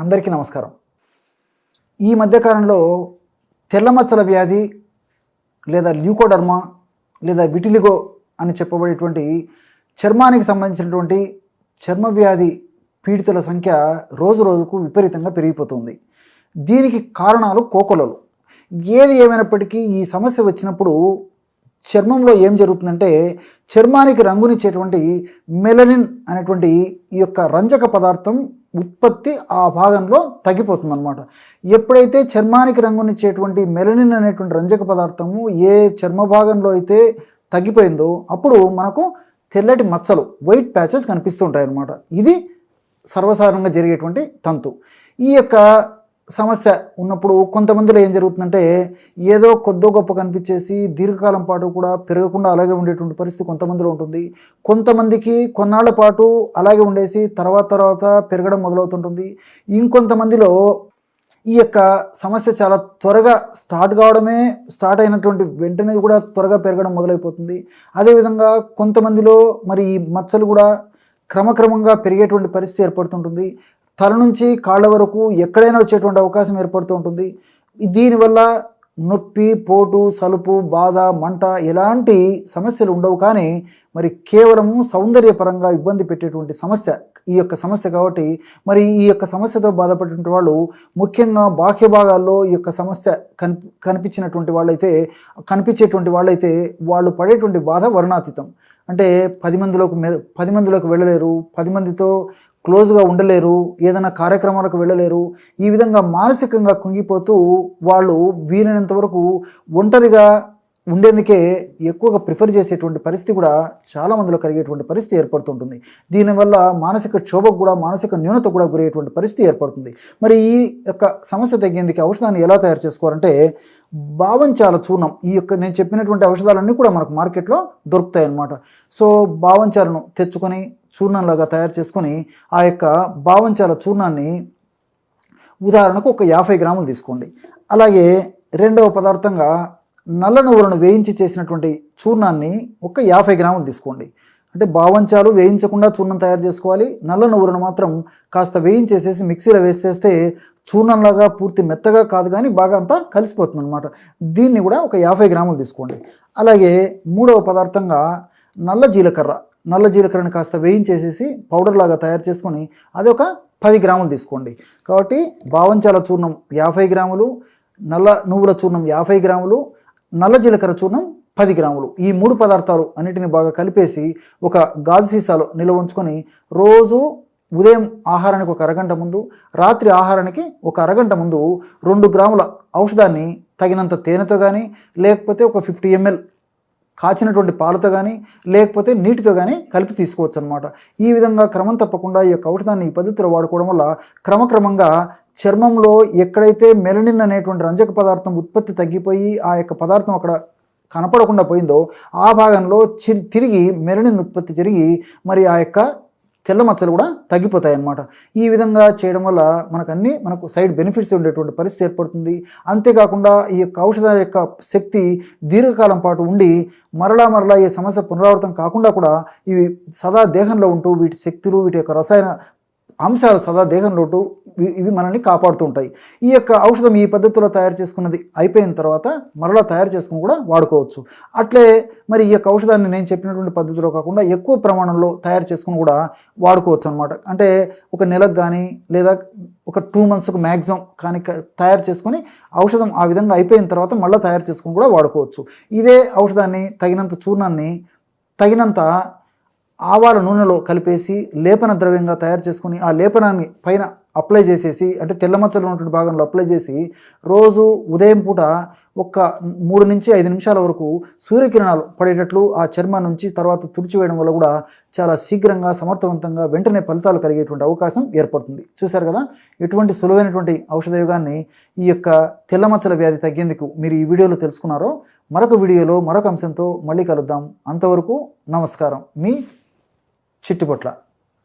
అందరికీ నమస్కారం. ఈ మధ్యకాలంలో తెల్లమచ్చల వ్యాధి లేదా ల్యూకోడర్మా లేదా విటిలిగో అని చెప్పబడేటువంటి చర్మానికి సంబంధించినటువంటి చర్మ వ్యాధి పీడితుల సంఖ్య రోజు రోజుకు విపరీతంగా పెరిగిపోతుంది. దీనికి కారణాలు కోకొలలు. ఏది ఏమైనప్పటికీ ఈ సమస్య వచ్చినప్పుడు చర్మంలో ఏం జరుగుతుందంటే చర్మానికి రంగునిచ్చేటువంటి మెలనిన్ అనేటువంటి ఈ యొక్క రంజక పదార్థం ఉత్పత్తి ఆ భాగంలో తగ్గిపోతుంది అనమాట ఎప్పుడైతే చర్మానికి రంగునిచ్చేటువంటి మెలనిన్ అనేటువంటి రంజక పదార్థము ఏ చర్మ భాగంలో అయితే తగ్గిపోయిందో అప్పుడు మనకు తెల్లటి మచ్చలు వైట్ ప్యాచెస్ కనిపిస్తుంటాయి అన్నమాట ఇది సర్వసాధారణంగా జరిగేటువంటి తంతు. ఈ యొక్క సమస్య ఉన్నప్పుడు కొంతమందిలో ఏం జరుగుతుందంటే ఏదో కొద్దో గొప్ప కనిపించేసి దీర్ఘకాలం పాటు కూడా పెరగకుండా అలాగే ఉండేటువంటి పరిస్థితి కొంతమందిలో ఉంటుంది. కొంతమందికి కొన్నాళ్ళ పాటు అలాగే ఉండేసి తర్వాత తర్వాత పెరగడం మొదలవుతుంటుంది. ఇంకొంతమందిలో ఈ యొక్క సమస్య చాలా త్వరగా స్టార్ట్ కావడమే స్టార్ట్ అయినటువంటి వెంటనే కూడా త్వరగా పెరగడం మొదలైపోతుంది. అదేవిధంగా కొంతమందిలో మరి ఈ మచ్చలు కూడా క్రమక్రమంగా పెరిగేటువంటి పరిస్థితి ఏర్పడుతుంటుంది. తల నుంచి కాళ్ళ వరకు ఎక్కడైనా వచ్చేటువంటి అవకాశం ఏర్పడుతూ ఉంటుంది. దీనివల్ల నొప్పి పోటు సలుపు బాధ మంట ఎలాంటి సమస్యలు ఉండవు. కానీ మరి కేవలము సౌందర్యపరంగా ఇబ్బంది పెట్టేటువంటి సమస్య ఈ యొక్క సమస్య కాబట్టి మరి ఈ యొక్క సమస్యతో బాధపడేటువంటి వాళ్ళు ముఖ్యంగా బాహ్య భాగాల్లో ఈ యొక్క సమస్య కనిపి కనిపించినటువంటి వాళ్ళైతే కనిపించేటువంటి వాళ్ళైతే వాళ్ళు పడేటువంటి బాధ వర్ణాతీతం. అంటే పది మందిలోకి మె పది మందిలోకి వెళ్ళలేరు. పది మందితో క్లోజ్గా ఉండలేరు ఏదైనా కార్యక్రమాలకు వెళ్ళలేరు ఈ విధంగా మానసికంగా కుంగిపోతూ వాళ్ళు వీలైనంత వరకు ఒంటరిగా ఉండేందుకే ఎక్కువగా ప్రిఫర్ చేసేటువంటి పరిస్థితి కూడా చాలా మందిలో కలిగేటువంటి పరిస్థితి ఏర్పడుతుంటుంది. దీనివల్ల మానసిక క్షోభకు కూడా మానసిక న్యూనత కూడా గురయ్యేటువంటి పరిస్థితి ఏర్పడుతుంది. మరి ఈ యొక్క సమస్య తగ్గేందుకు ఔషధాన్ని ఎలా తయారు చేసుకోవాలంటే భావంచాల చూర్ణం. ఈ యొక్క నేను చెప్పినటువంటి ఔషధాలన్నీ కూడా మనకు మార్కెట్లో దొరుకుతాయి అన్నమాట సో భావంచాలను తెచ్చుకొని చూర్ణంలాగా తయారు చేసుకొని ఆ యొక్క భావంచాల చూర్ణాన్ని ఉదాహరణకు ఒక యాభై గ్రాములు తీసుకోండి. అలాగే రెండవ పదార్థంగా నల్ల నువ్వులను వేయించి చేసినటువంటి చూర్ణాన్ని ఒక యాభై గ్రాములు తీసుకోండి. అంటే భావంచాలు వేయించకుండా చూర్ణం తయారు చేసుకోవాలి. నల్ల నువ్వులను మాత్రం కాస్త వేయించేసేసి మిక్సీలో వేసేస్తే చూర్ణంలాగా పూర్తి మెత్తగా కాదు కానీ బాగా అంతా కలిసిపోతుంది అనమాట దీన్ని కూడా ఒక యాభై గ్రాములు తీసుకోండి. అలాగే మూడవ పదార్థంగా నల్ల జీలకర్ర. నల్ల జీలకర్రని కాస్త వేయించేసేసి పౌడర్ లాగా తయారు చేసుకొని అది ఒక పది గ్రాములు తీసుకోండి. కాబట్టి భావంచాల చూర్ణం యాభై గ్రాములు నల్ల నువ్వుల చూర్ణం యాభై గ్రాములు నల్ల జీలకర్ర చూర్ణం పది గ్రాములు. ఈ మూడు పదార్థాలు అన్నిటిని బాగా కలిపేసి ఒక గాజు సీసాలో నిల్వ ఉంచుకొని రోజు ఉదయం ఆహారానికి ఒక అరగంట ముందు రాత్రి ఆహారానికి ఒక అరగంట ముందు రెండు గ్రాముల ఔషధాన్ని తగినంత తేనెతో కానీ లేకపోతే ఒక ఫిఫ్టీ ఎంఎల్ కాచినటువంటి పాలతో కానీ లేకపోతే నీటితో కానీ కలిపి తీసుకోవచ్చు అనమాట ఈ విధంగా క్రమం తప్పకుండా ఈ యొక్క ఔషధాన్ని ఈ పద్ధతిలో వాడుకోవడం వల్ల క్రమక్రమంగా చర్మంలో ఎక్కడైతే మెలనిన్ అనేటువంటి రంజక పదార్థం ఉత్పత్తి తగ్గిపోయి ఆ యొక్క పదార్థం అక్కడ కనపడకుండా పోయిందో ఆ భాగంలో చి తిరిగి మెలనిన్ ఉత్పత్తి జరిగి మరి ఆ యొక్క తెల్ల మచ్చలు కూడా తగ్గిపోతాయి అన్నమాట ఈ విధంగా చేయడం వల్ల మనకు అన్ని మనకు సైడ్ బెనిఫిట్స్ ఉండేటువంటి పరిస్థితి ఏర్పడుతుంది. అంతేకాకుండా ఈ యొక్క ఔషధ యొక్క శక్తి దీర్ఘకాలం పాటు ఉండి మరలా మరలా ఈ సమస్య పునరావృతం కాకుండా కూడా ఇవి సదా దేహంలో ఉంటూ వీటి శక్తులు వీటి యొక్క రసాయన అంశాలు సదా దేహంలో ఉంటూ ఇవి- ఇవి మనల్ని కాపాడుతూ ఉంటాయి ఈ యొక్క ఔషధం ఈ పద్ధతిలో తయారు చేసుకున్నది అయిపోయిన తర్వాత మరలా తయారు చేసుకుని కూడా వాడుకోవచ్చు. అట్లే మరి ఈ యొక్క ఔషధాన్ని నేను చెప్పినటువంటి పద్ధతిలో కాకుండా ఎక్కువ ప్రమాణంలో తయారు చేసుకుని కూడా వాడుకోవచ్చు అనమాట అంటే ఒక నెలకు కానీ లేదా ఒక టూ మంత్స్కి మ్యాక్సిమం కానీ తయారు చేసుకొని ఔషధం ఆ విధంగా అయిపోయిన తర్వాత మళ్ళీ తయారు చేసుకుని కూడా వాడుకోవచ్చు. ఇదే ఔషధాన్ని తగినంత చూర్ణాన్ని తగినంత ఆవాల నూనెలో కలిపేసి లేపన ద్రవ్యంగా తయారు చేసుకుని ఆ లేపనాన్ని పైన అప్లై చేసేసి అంటే తెల్ల మచ్చలు ఉన్నటువంటి భాగంలో అప్లై చేసి రోజు ఉదయం పూట ఒక మూడు నుంచి ఐదు నిమిషాల వరకు సూర్యకిరణాలు పడేటట్లు ఆ చర్మం నుంచి తర్వాత తుడిచివేయడం వల్ల కూడా చాలా శీఘ్రంగా సమర్థవంతంగా వెంటనే ఫలితాలు కలిగేటువంటి అవకాశం ఏర్పడుతుంది. చూశారు కదా? ఎటువంటి సులువైనటువంటి ఔషధ యుగాన్ని ఈ యొక్క తెల్ల మచ్చల వ్యాధి తగ్గేందుకు మీరు ఈ వీడియోలో తెలుసుకున్నారో మరొక వీడియోలో మరొక అంశంతో మళ్ళీ కలుద్దాం. అంతవరకు నమస్కారం. మీ చిట్టుపొట్ల.